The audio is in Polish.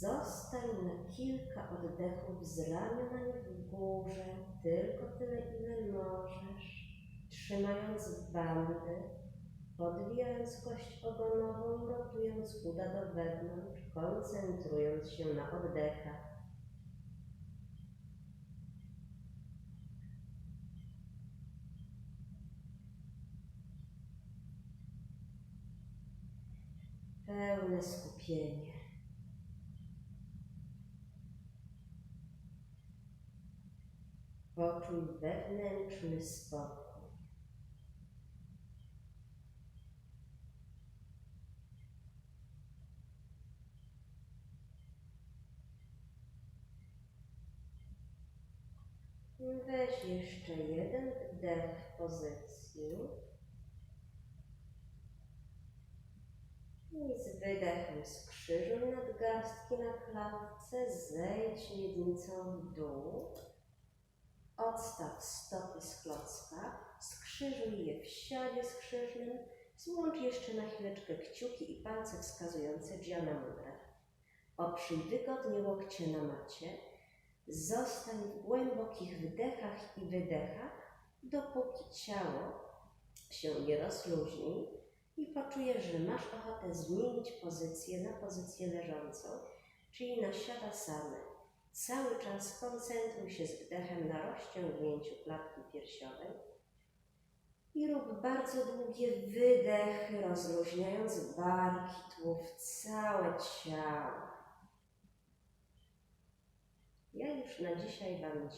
Zostań na kilka oddechów z ramionami w górze, tylko tyle, ile możesz, trzymając bandy, podwijając kość ogonową, rotując uda do wewnątrz, koncentrując się na oddechach. Pełne skupienie. Poczuj wewnętrzny spokój. Weź jeszcze jeden wdech w pozycji. I z wydechem skrzyżuj nadgarstki na klatce, zejdź miednicą w dół. Odstaw stopy z klocka, skrzyżuj je w siadzie skrzyżnym, złącz jeszcze na chwileczkę kciuki i palce wskazujące Dhyana Mudra. Oprzyj wygodnie łokcie na macie, zostań w głębokich wdechach i wydechach, dopóki ciało się nie rozluźni i poczujesz, że masz ochotę zmienić pozycję na pozycję leżącą, czyli na siadasane. Cały czas koncentruj się z wdechem na rozciągnięciu klatki piersiowej i rób bardzo długie wydechy, rozluźniając barki, tułów, całe ciało. Ja już na dzisiaj Wam